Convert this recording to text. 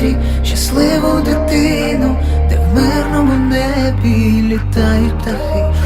папері щасливу дитину, де в мирному небі літають птахи.